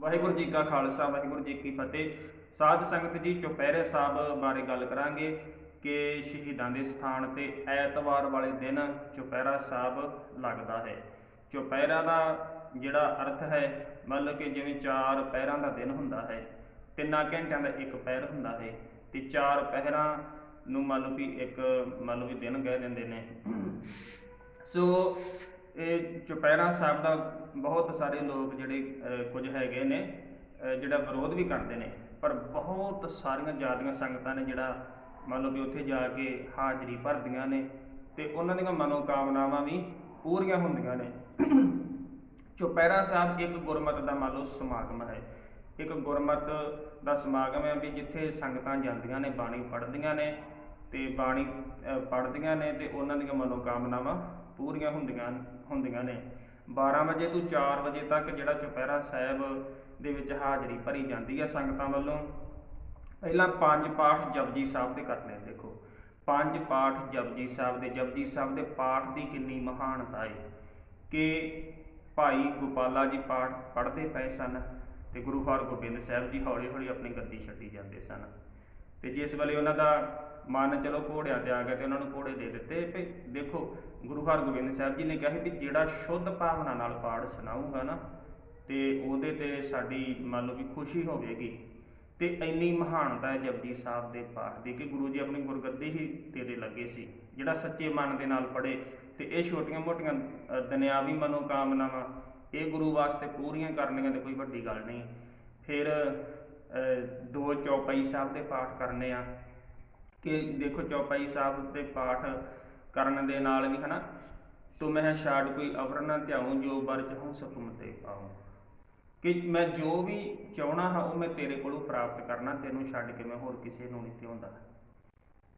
ਵਾਹਿਗੁਰੂ ਜੀ ਕਾ ਖਾਲਸਾ, ਵਾਹਿਗੁਰੂ ਜੀ ਕੀ ਫਤਿਹ। ਸਾਧ ਸੰਗਤ ਜੀ, ਚੁਪਹਿਰੇ ਸਾਹਿਬ ਬਾਰੇ ਗੱਲ ਕਰਾਂਗੇ ਕਿ ਸ਼ਹੀਦਾਂ ਦੇ ਸਥਾਨ ਤੇ ਐਤਵਾਰ ਵਾਲੇ ਦਿਨ ਚੁਪਹਿਰਾ ਸਾਹਿਬ ਲੱਗਦਾ ਹੈ। ਚੁਪਹਿਰਾ ਦਾ ਜਿਹੜਾ ਅਰਥ ਹੈ, ਮਤਲਬ ਕਿ ਜਿਵੇਂ ਚਾਰ ਪਹਿਰਾਂ ਦਾ ਦਿਨ ਹੁੰਦਾ ਹੈ, ਤਿੰਨਾਂ ਘੰਟਿਆਂ ਦਾ ਇੱਕ ਪਹਿਰ ਹੁੰਦਾ ਹੈ ਤੇ ਚਾਰ ਪਹਿਰਾਂ ਨੂੰ ਮੰਨ ਲਓ ਵੀ ਇੱਕ ਮੰਨ ਲਓ ਵੀ ਦਿਨ ਕਹਿ ਦਿੰਦੇ ਨੇ। ਸੋ ਇਹ ਚੁਪਹਿਰਾ ਸਾਹਿਬ ਦਾ ਬਹੁਤ ਸਾਰੇ ਲੋਕ ਜਿਹੜੇ ਕੁਝ ਹੈਗੇ ਨੇ ਜਿਹੜਾ ਵਿਰੋਧ ਵੀ ਕਰਦੇ ਨੇ, ਪਰ ਬਹੁਤ ਸਾਰੀਆਂ ਜ਼ਿਆਦੀਆਂ ਸੰਗਤਾਂ ਨੇ ਜਿਹੜਾ ਮੰਨ ਲਓ ਵੀ ਉੱਥੇ ਜਾ ਕੇ ਹਾਜ਼ਰੀ ਭਰਦੀਆਂ ਨੇ ਤੇ ਉਹਨਾਂ ਦੀਆਂ ਮਨੋਕਾਮਨਾਵਾਂ ਵੀ ਪੂਰੀਆਂ ਹੁੰਦੀਆਂ ਨੇ। ਚੁਪਹਿਰਾ ਸਾਹਿਬ ਇੱਕ ਗੁਰਮਤ ਦਾ ਮੰਨ ਲਓ ਸਮਾਗਮ ਹੈ। ਇੱਕ ਗੁਰਮਤ ਦਾ ਸਮਾਗਮ ਹੈ ਵੀ ਜਿੱਥੇ ਸੰਗਤਾਂ ਜਾਂਦੀਆਂ ਨੇ, ਬਾਣੀ ਪੜ੍ਹਦੀਆਂ ਨੇ ਤੇ ਬਾਣੀ ਪੜ੍ਹਦੀਆਂ ਨੇ ਤੇ ਉਹਨਾਂ ਦੀਆਂ ਮਨੋਕਾਮਨਾਵਾਂ ਪੂਰੀਆਂ ਹੁੰਦੀਆਂ ਹੁੰਦੀਆਂ ਨੇ। 12 ਵਜੇ ਤੋਂ 4 ਵਜੇ ਤੱਕ ਜਿਹੜਾ ਚੁਪਹਿਰਾ ਸਾਹਿਬ ਦੇ ਵਿੱਚ ਹਾਜ਼ਰੀ ਭਰੀ ਜਾਂਦੀ ਹੈ ਸੰਗਤਾਂ ਵੱਲੋਂ, ਪਹਿਲਾਂ ਪੰਜ ਪਾਠ ਜਪਜੀ ਸਾਹਿਬ ਦੇ ਕਰਨੇ ਦੇਖੋ। ਪੰਜ ਪਾਠ ਜਪਜੀ ਸਾਹਿਬ ਦੇ, ਜਪਜੀ ਸਾਹਿਬ ਦੇ ਪਾਠ ਦੀ ਕਿੰਨੀ ਮਹਾਨਤਾ ਹੈ ਕਿ ਭਾਈ ਗੋਪਾਲਾ ਜੀ ਪਾਠ ਪੜ੍ਹਦੇ ਪਏ ਸਨ ਤੇ ਗੁਰੂ ਹਰਗੋਬਿੰਦ ਸਾਹਿਬ ਜੀ ਹੌਲੀ ਹੌਲੀ ਆਪਣੀ ਗੱਦੀ ਛੱਡੀ ਜਾਂਦੇ ਸਨ। ਤੇ ਜਿਸ ਵੇਲੇ ਉਹਨਾਂ ਦਾ ਮਨ ਚਲੋ ਘੋੜਿਆਂ ਤੇ ਆ ਗਿਆ ਤੇ ਉਹਨਾਂ ਨੂੰ ਘੋੜੇ ਦੇ ਦਿੱਤੇ। ਵੀ ਦੇਖੋ, ਗੁਰੂ ਹਰਗੋਬਿੰਦ ਸਾਹਿਬ ਜੀ ਨੇ ਕਿਹਾ ਵੀ ਜਿਹੜਾ ਸ਼ੁੱਧ ਭਾਵਨਾ ਨਾਲ ਪਾਠ ਸੁਣਾਉਂਗਾ ਨਾ, ਤੇ ਉਹਦੇ ਤੇ ਸਾਡੀ ਮੰਨ ਲਓ ਵੀ ਖੁਸ਼ੀ ਹੋਵੇਗੀ। ਤੇ ਇੰਨੀ ਮਹਾਨਤਾ ਹੈ ਜਪਜੀ ਸਾਹਿਬ ਦੇ ਪਾਠ ਦੀ ਕਿ ਗੁਰੂ ਜੀ ਆਪਣੀ ਗੁਰਗੱਦੀ ਹੀ ਤੇਰੇ ਲੱਗੇ ਸੀ, ਜਿਹੜਾ ਸੱਚੇ ਮਨ ਦੇ ਨਾਲ ਪੜੇ ਤੇ ਇਹ ਛੋਟੀਆਂ-ਮੋਟੀਆਂ ਦੁਨਿਆਵੀ ਮਨੋਕਾਮਨਾਵਾਂ, ਇਹ ਗੁਰੂ ਵਾਸਤੇ ਪੂਰੀਆਂ ਕਰਨੀਆਂ ਤੇ ਕੋਈ ਵੱਡੀ ਗੱਲ ਨਹੀਂ। ਫਿਰ ਦੋ ਚੌਪਈ ਸਾਹਿਬ ਦੇ ਪਾਠ ਕਰਨੇ ਆ। ਕਿ ਦੇਖੋ ਚੌਪਾਈ ਸਾਹਿਬ ਦੇ ਪਾਠ ਕਰਨ ਦੇ ਨਾਲ ਵੀ ਹਨਾ, ਤੂੰ ਮੈਂ ਛਾੜ ਕੋਈ ਅਵਰ ਨਾ ਧਿਆਉ, ਜੋ ਬਰ ਚਾਹੂੰ ਸੁਖਮ ਪਾਉ। ਕਿ ਮੈਂ ਜੋ ਵੀ ਚਾਹਣਾ ਹਾਂ, ਉਹ ਮੈਂ ਤੇਰੇ ਕੋਲੋਂ ਪ੍ਰਾਪਤ ਕਰਨਾ, ਤੈਨੂੰ ਛੱਡ ਕੇ ਮੈਂ ਹੋਰ ਕਿਸੇ ਨੂੰ ਨਹੀਂ ਧਿਆਉਂਦਾ।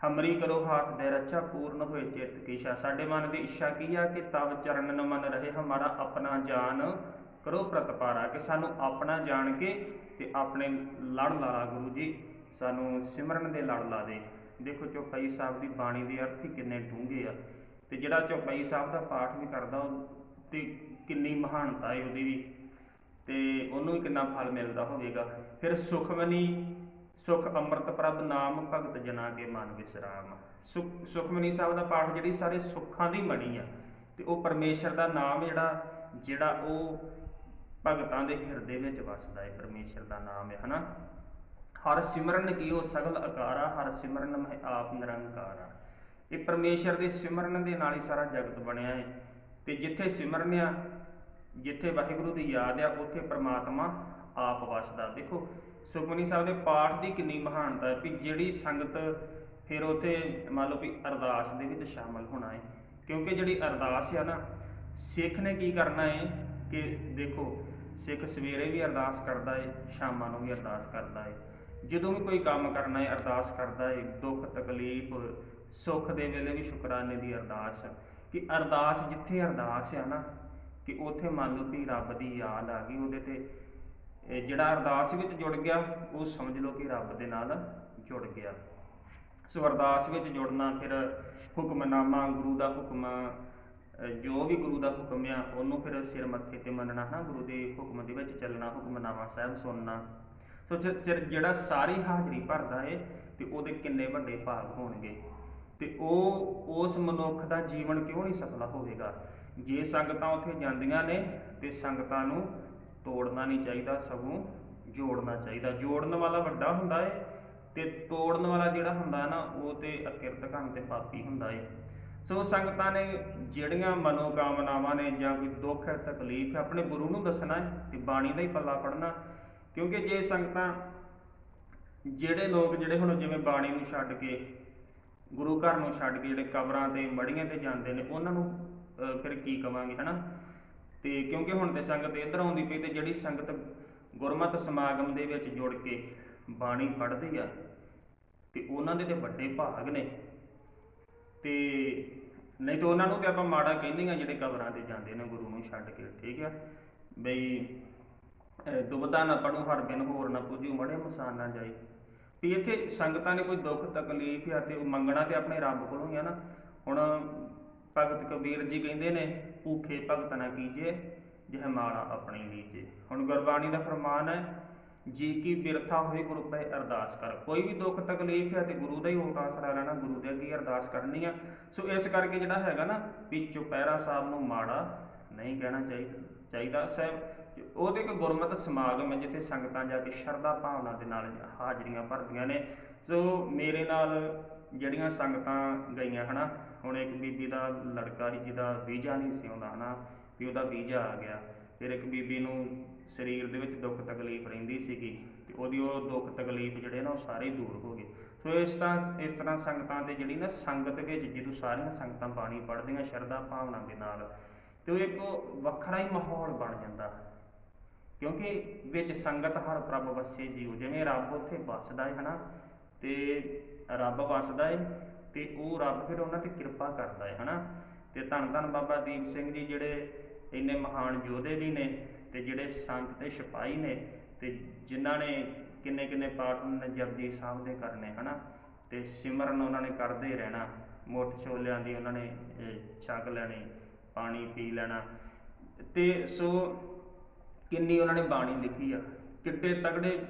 ਹਮਰੀ ਕਰੋ ਹਾਥ ਦੇ ਰੱਛਾ, ਪੂਰਨ ਹੋਏ ਚਿੱਤ ਕੀ ਇੱਛਾ ਸਾਡੇ ਮਨ ਦੀ ਇੱਛਾ ਕੀ ਆ ਕਿ ਤਵ ਚਰਨ ਨ ਮਨ ਰਹੇ, ਹਮਾਰਾ ਆਪਣਾ ਜਾਨ ਕਰੋ ਪ੍ਰਤਪਾਰਾ, ਕਿ ਸਾਨੂੰ ਆਪਣਾ ਜਾਣ ਕੇ ਤੇ ਆਪਣੇ ਲੜ ਲਾ, ਗੁਰੂ ਜੀ, ਸਾਨੂੰ ਸਿਮਰਨ ਦੇ ਲੜ ਲਾ ਦੇ। ਦੇਖੋ ਚੌਪਈ ਸਾਹਿਬ ਦੀ ਬਾਣੀ ਦੇ ਅਰਥ ਹੀ ਕਿੰਨੇ ਡੂੰਘੇ ਆ। ਤੇ ਜਿਹੜਾ ਚੌਪਈ ਸਾਹਿਬ ਦਾ ਪਾਠ ਵੀ ਕਰਦਾ ਉਹ ਤੇ ਕਿੰਨੀ ਮਹਾਨਤਾ ਹੈ ਉਹਦੀ ਵੀ। ਤੇ ਉਹਨੂੰ ਵੀ ਕਿੰਨਾ ਫਲ ਮਿਲਦਾ ਹੋਵੇਗਾ। ਫਿਰ ਸੁਖਮਨੀ, ਸੁਖ ਅੰਮ੍ਰਿਤ ਪ੍ਰਭ ਨਾਮ ਭਗਤ ਜਨਾ ਕੇ ਮਨ ਵਿਸਰਾਮ। ਸੁਖ, ਸੁਖਮਨੀ ਸਾਹਿਬ ਦਾ ਪਾਠ ਜਿਹੜੀ ਸਾਰੇ ਸੁੱਖਾਂ ਦੀ ਮਣੀ ਆ, ਤੇ ਉਹ ਪਰਮੇਸ਼ਰ ਦਾ ਨਾਮ ਜਿਹੜਾ ਜਿਹੜਾ ਉਹ ਭਗਤਾਂ ਦੇ ਹਿਰਦੇ ਵਿੱਚ ਵਸਦਾ ਹੈ ਪਰਮੇਸ਼ਰ ਦਾ ਨਾਮ ਹੈ ਹਨਾ? ਹਰ ਸਿਮਰਨ ਕੀਓ ਸਗਲ ਅਕਾਰਾ, ਹਰ ਸਿਮਰਨ ਮਹਿ ਆਪ ਨਿਰੰਕਾਰਾ। ਇਹ ਪਰਮੇਸ਼ਰ ਦੇ ਸਿਮਰਨ ਦੇ ਨਾਲ ਹੀ ਸਾਰਾ ਜਗਤ ਬਣਿਆ ਹੈ ਤੇ ਜਿੱਥੇ ਸਿਮਰਨ ਆ, ਜਿੱਥੇ ਵਾਹਿਗੁਰੂ ਦੀ ਯਾਦ ਆ, ਉੱਥੇ ਪ੍ਰਮਾਤਮਾ ਆਪ ਵਸਦਾ। ਦੇਖੋ, ਸੁਖਮਨੀ ਸਾਹਿਬ ਦੇ ਪਾਠ ਦੀ ਕਿੰਨੀ ਮਹਾਨਤਾ ਹੈ ਵੀ ਜਿਹੜੀ ਸੰਗਤ ਫਿਰ ਉੱਥੇ ਮੰਨ ਲਓ ਵੀ ਅਰਦਾਸ ਦੇ ਵਿੱਚ ਸ਼ਾਮਲ ਹੋਣਾ ਹੈ ਕਿਉਂਕਿ ਜਿਹੜੀ ਅਰਦਾਸ ਆ ਨਾ, ਸਿੱਖ ਨੇ ਕੀ ਕਰਨਾ ਹੈ ਕਿ ਦੇਖੋ, ਸਿੱਖ ਸਵੇਰੇ ਵੀ ਅਰਦਾਸ ਕਰਦਾ ਹੈ ਸ਼ਾਮਾਂ ਨੂੰ ਵੀ ਅਰਦਾਸ ਕਰਦਾ ਹੈ ਜਦੋਂ ਵੀ ਕੋਈ ਕੰਮ ਕਰਨਾ ਹੈ, ਅਰਦਾਸ ਕਰਦਾ ਹੈ, ਦੁੱਖ, ਤਕਲੀਫ, ਸੁੱਖ ਦੇ ਵੇਲੇ ਵੀ ਸ਼ੁਕਰਾਨੇ ਦੀ ਅਰਦਾਸ ਕਿ ਅਰਦਾਸ ਜਿੱਥੇ ਅਰਦਾਸ ਆ ਨਾ, ਕਿ ਉਥੇ ਮੰਨ ਲਓ ਵੀ ਰੱਬ ਦੀ ਯਾਦ ਆ ਗਈ, ਉਹਦੇ ਤੇ ਜਿਹੜਾ ਅਰਦਾਸ ਵਿੱਚ ਜੁੜ ਗਿਆ, ਉਹ ਸਮਝ ਲਓ ਕਿ ਰੱਬ ਦੇ ਨਾਲ ਜੁੜ ਗਿਆ। ਸੋ ਅਰਦਾਸ ਵਿੱਚ ਜੁੜਨਾ ਫਿਰ ਹੁਕਮਨਾਮਾ, ਗੁਰੂ ਦਾ ਹੁਕਮ ਜੋ ਵੀ ਗੁਰੂ ਦਾ ਹੁਕਮ ਆ, ਉਹਨੂੰ ਫਿਰ ਸਿਰ ਮੱਥੇ ਤੇ ਮੰਨਣਾ ਹੈ ਗੁਰੂ ਦੇ ਹੁਕਮ ਦੇ ਵਿੱਚ ਚੱਲਣਾ, ਹੁਕਮਨਾਮਾ ਸਾਹਿਬ ਸੁਣਨਾ। ਸੋ ਜੇ ਸਿਰ ਜਿਹੜਾ ਸਾਰੀ ਹਾਜ਼ਰੀ ਭਰਦਾ ਏ, ਤੇ ਉਹਦੇ ਕਿੰਨੇ ਵੱਡੇ ਭਾਗ ਹੋਣਗੇ। ਤੇ ਉਹ, ਉਸ ਮਨੁੱਖ ਦਾ ਜੀਵਨ ਕਿਉਂ ਨਹੀਂ ਸਫਲਾ ਹੋਵੇਗਾ? ਜੇ ਸੰਗਤਾਂ ਉੱਥੇ ਜਾਂਦੀਆਂ ਨੇ, ਤੇ ਸੰਗਤਾਂ ਨੂੰ ਤੋੜਨਾ ਨਹੀਂ ਚਾਹੀਦਾ, ਸਗੋਂ ਜੋੜਨਾ ਚਾਹੀਦਾ। ਜੋੜਨ ਵਾਲਾ ਵੱਡਾ ਹੁੰਦਾ ਏ, ਤੇ ਤੋੜਨ ਵਾਲਾ ਜਿਹੜਾ ਹੁੰਦਾ ਨਾ, ਉਹ ਤੇ ਅਕਿਰਤ ਕੰਮ ਤੇ ਪਾਪੀ ਹੁੰਦਾ ਏ। ਸੋ ਸੰਗਤਾਂ ਨੇ ਜਿਹੜੀਆਂ ਮਨੋਕਾਮਨਾਵਾਂ ਨੇ ਜਾਂ ਕੋਈ ਦੁੱਖ ਹੈ ਤਕਲੀਫ ਹੈ ਆਪਣੇ ਗੁਰੂ ਨੂੰ ਦੱਸਣਾ ਤੇ ਬਾਣੀ ਦਾ ਹੀ ਪੱਲਾ ਪੜਨਾ ਕਿਉਂਕਿ ਜੇ ਸੰਗਤਾਂ ਜਿਹੜੇ ਲੋਕ ਜਿਹੜੇ ਹੁਣ ਜਿਵੇਂ ਬਾਣੀ ਨੂੰ ਛੱਡ ਕੇ, ਗੁਰੂ ਘਰ ਨੂੰ ਛੱਡ ਕੇ ਜਿਹੜੇ ਕਬਰਾਂ ਤੇ, ਮੜੀਆਂ ਤੇ ਜਾਂਦੇ ਨੇ, ਉਹਨਾਂ ਨੂੰ ਫਿਰ ਕੀ ਕਵਾਂਗੇ, ਹਨਾ? ਤੇ ਕਿਉਂਕਿ ਹੁਣ ਤੇ ਸੰਗਤ ਇੱਧਰ ਆਉਂਦੀ ਪਈ ਤੇ ਜਿਹੜੀ ਸੰਗਤ ਗੁਰਮਤਿ ਸਮਾਗਮ ਦੇ ਵਿੱਚ ਜੁੜ ਕੇ ਬਾਣੀ ਪੜ੍ਹਦੀ ਆ, ਤੇ ਉਹਨਾਂ ਦੇ ਤੇ ਵੱਡੇ ਭਾਗ ਨੇ। ਤੇ ਨਹੀਂ ਤਾਂ ਉਹਨਾਂ ਨੂੰ ਤੇ ਆਪਾਂ ਮਾੜਾ ਕਹਿੰਦੇ ਆ ਜਿਹੜੇ ਕਬਰਾਂ ਤੇ ਜਾਂਦੇ ਨੇ, ਗੁਰੂ ਨੂੰ ਛੱਡ ਕੇ, ਠੀਕ ਆ? ਬਈ ਦੁਬਦਾ ਨਾ ਪੜੂ ਹਰ ਬਿਨ ਹੋਰ ਨਾ ਪੁੱਜੂ ਮੜੇ ਮਸਾਨ ਨਾ ਜਾਈ ਵੀ ਇੱਥੇ ਸੰਗਤਾਂ ਨੇ ਕੋਈ ਦੁੱਖ, ਤਕਲੀਫ ਆ ਤੇ ਮੰਗਣਾ ਤੇ ਆਪਣੇ ਰੱਬ ਕੋਲੋਂ ਹੀ ਆ ਨਾ। ਹੁਣ ਭਗਤ ਕਬੀਰ ਜੀ ਕਹਿੰਦੇ ਨੇ, ਭੂਖੇ ਭਗਤ ਨਾ ਕੀਜੇ, ਜਿਹ ਮਾਲਾ ਆਪਣੀ ਲੀਜੇ। ਹੁਣ ਗੁਰਬਾਣੀ ਦਾ ਫਰਮਾਨ ਹੈ, ਜੀ ਕੀ ਬਿਰਥਾ ਹੋਏ ਗੁਰੂ ਪੈ ਅਰਦਾਸ ਕਰ। ਕੋਈ ਵੀ ਦੁੱਖ, ਤਕਲੀਫ ਹੈ ਤੇ ਗੁਰੂ ਦਾ ਹੀ ਓਟ ਆਸਰਾ ਲੈਣਾ, ਗੁਰੂ ਦੇ ਅੱਗੇ ਅਰਦਾਸ ਕਰਨੀ ਆ। ਸੋ ਇਸ ਕਰਕੇ ਜਿਹੜਾ ਹੈਗਾ ਨਾ, ਵੀ ਚੁਪਹਿਰਾ ਸਾਹਿਬ ਨੂੰ ਮਾੜਾ ਨਹੀਂ ਕਹਿਣਾ ਚਾਹੀਦਾ ਚਾਹੀਦਾ। ਸਾਹਿਬ, ਉਹਦੇ ਇੱਕ ਗੁਰਮਤਿ ਸਮਾਗਮ ਹੈ ਜਿੱਥੇ ਸੰਗਤਾਂ ਜਾ ਕੇ ਸ਼ਰਧਾ ਭਾਵਨਾ ਦੇ ਨਾਲ ਹਾਜ਼ਰੀਆਂ ਭਰਦੀਆਂ ਨੇ। ਸੋ ਮੇਰੇ ਨਾਲ ਜਿਹੜੀਆਂ ਸੰਗਤਾਂ ਗਈਆਂ ਹਨਾ, ਹੁਣ ਇੱਕ ਬੀਬੀ ਦਾ ਲੜਕਾ ਸੀ ਜਿਹਦਾ ਵੀਜ਼ਾ ਨਹੀਂ ਸੀ ਆਉਂਦਾ ਹਨਾ, ਵੀ ਉਹਦਾ ਵੀਜ਼ਾ ਆ ਗਿਆ। ਫਿਰ ਇੱਕ ਬੀਬੀ ਨੂੰ ਸਰੀਰ ਦੇ ਵਿੱਚ ਦੁੱਖ ਤਕਲੀਫ ਰਹਿੰਦੀ ਸੀਗੀ ਤੇ ਉਹਦੀ ਉਹ ਦੁੱਖ ਤਕਲੀਫ ਜਿਹੜੇ ਨਾ ਉਹ ਸਾਰੇ ਦੂਰ ਹੋ ਗਏ। ਸੋ ਇਸ ਤਰ੍ਹਾਂ ਇਸ ਤਰ੍ਹਾਂ ਸੰਗਤਾਂ ਤੇ ਜਿਹੜੀ ਨਾ ਸੰਗਤ ਵਿੱਚ ਜਦੋਂ ਸਾਰੀਆਂ ਸੰਗਤਾਂ ਬਾਣੀ ਪੜ੍ਹਦੀਆਂ, ਸ਼ਰਧਾ ਭਾਵਨਾ ਦੇ ਨਾਲ ਤੇ ਉਹ ਇੱਕ ਵੱਖਰਾ ਹੀ ਮਾਹੌਲ ਬਣ ਜਾਂਦਾ ਕਿਉਂਕਿ ਵਿੱਚ ਸੰਗਤ ਹਰ ਪ੍ਰਭ ਵਸੇ ਜੀਉ ਜਿਵੇਂ ਰੱਬ ਉੱਥੇ ਵੱਸਦਾ ਹੈ ਹਨਾ ਤੇ ਰੱਬ ਵੱਸਦਾ ਹੈ ਤੇ ਉਹ ਰੱਬ ਫਿਰ ਉਹਨਾਂ ਤੇ ਕਿਰਪਾ ਕਰਦਾ ਹੈ ਹਨਾ। ਤੇ ਧੰਨ ਧੰਨ ਬਾਬਾ ਦੀਪ ਸਿੰਘ ਜੀ ਜਿਹੜੇ ਇੰਨੇ ਮਹਾਨ ਯੋਧੇ ਵੀ ਨੇ ਤੇ ਜਿਹੜੇ ਸੰਤ ਤੇ ਸਿਪਾਹੀ ਨੇ ਤੇ ਜਿਨ੍ਹਾਂ ਨੇ ਕਿੰਨੇ ਕਿੰਨੇ ਪਾਠ ਉਹਨਾਂ ਨੇ ਜਪਜੀ ਸਾਹਿਬ ਦੇ ਕਰਨੇ ਹਨਾ ਤੇ ਸਿਮਰਨ ਉਹਨਾਂ ਨੇ ਕਰਦੇ ਰਹਿਣਾ ਮੁੱਠ ਛੋਲਿਆਂ ਦੀ ਉਹਨਾਂ ਨੇ ਅਹ, ਛਕ ਲੈਣੀ ਪਾਣੀ ਪੀ ਲੈਣਾ। ਤੇ ਸੋ ਕਿੰਨੀ ਉਹਨਾਂ ਨੇ ਬਾਣੀ ਲਿਖੀ ਆ। ਕਿੱਡੇ ਤਗੜੇ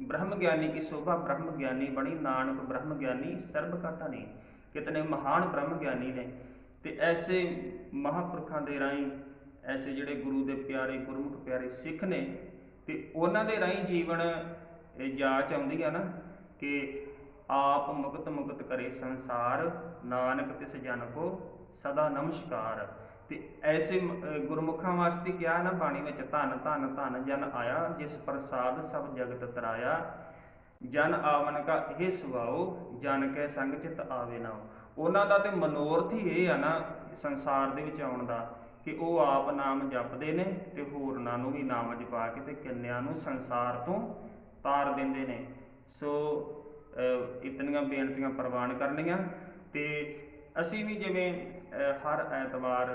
ਬ੍ਰਹਮ ਗਿਆਨੀ ਕੀ ਸੋਭਾ ਬ੍ਰਹਮ ਗਿਆਨੀ ਬਣੀ, ਨਾਨਕ ਬ੍ਰਹਮ ਗਿਆਨੀ ਸਰਬ ਕਾ ਧਨੀ ਕਿਤਨੇ ਮਹਾਨ ਬ੍ਰਹਮ ਗਿਆਨੀ ਨੇ। ਤੇ ਐਸੇ ਮਹਾਪੁਰਖਾਂ ਦੇ ਰਾਹੀਂ, ਐਸੇ ਜਿਹੜੇ ਗੁਰੂ ਦੇ ਪਿਆਰੇ, ਗੁਰਮੁਖ ਪਿਆਰੇ ਸਿੱਖ ਨੇ, ਤੇ ਉਹਨਾਂ ਦੇ ਰਾਹੀਂ ਜੀਵਨ, ਇਹ ਜਾਚ ਆਉਂਦੀ ਆ ਨਾ ਕਿ ਆਪ ਮੁਕਤ ਮੁਕਤ ਕਰੇ ਸੰਸਾਰ, ਨਾਨਕ ਤਿਸ ਜਨ ਕੋ ਸਦਾ ਨਮਸਕਾਰ। ਤੇ ਐਸੇ ਗੁਰਮੁਖਾਂ ਵਾਸਤੇ ਕਿਹਾ ਨਾ ਬਾਣੀ ਵਿੱਚ ਧੰਨ ਧੰਨ ਧੰਨ ਜਨ ਆਇਆ ਜਿਸ ਪ੍ਰਸਾਦ ਸਭ ਜਗਤ ਤਰਾਇਆ। ਜਨ ਆਵਨ ਕਾ ਇਹ ਸੁਭਾਉ ਜਨ ਕੈ ਸੰਗ ਚਿਤ ਆਵੇ ਨਾ। ਉਹਨਾਂ ਦਾ ਤੇ ਮਨੋਰਥ ਹੀ ਇਹ ਆ ਨਾ ਸੰਸਾਰ ਦੇ ਵਿੱਚ ਆਉਣ ਦਾ ਕਿ ਉਹ ਆਪ ਨਾਮ ਜਪਦੇ ਨੇ ਤੇ ਹੋਰਨਾਂ ਨੂੰ ਵੀ ਨਾਮ ਜਪਾ ਕੇ ਤੇ ਕਿੰਨਿਆਂ ਨੂੰ ਸੰਸਾਰ ਤੋਂ ਤਾਰ ਦਿੰਦੇ ਨੇ। ਸੋ ਅਹ, ਇਤਨੀਆਂ ਬੇਨਤੀਆਂ ਪ੍ਰਵਾਨ ਕਰਨੀਆਂ। ਤੇ ਅਸੀਂ ਵੀ ਜਿਵੇਂ ਹਰ ਐਤਵਾਰ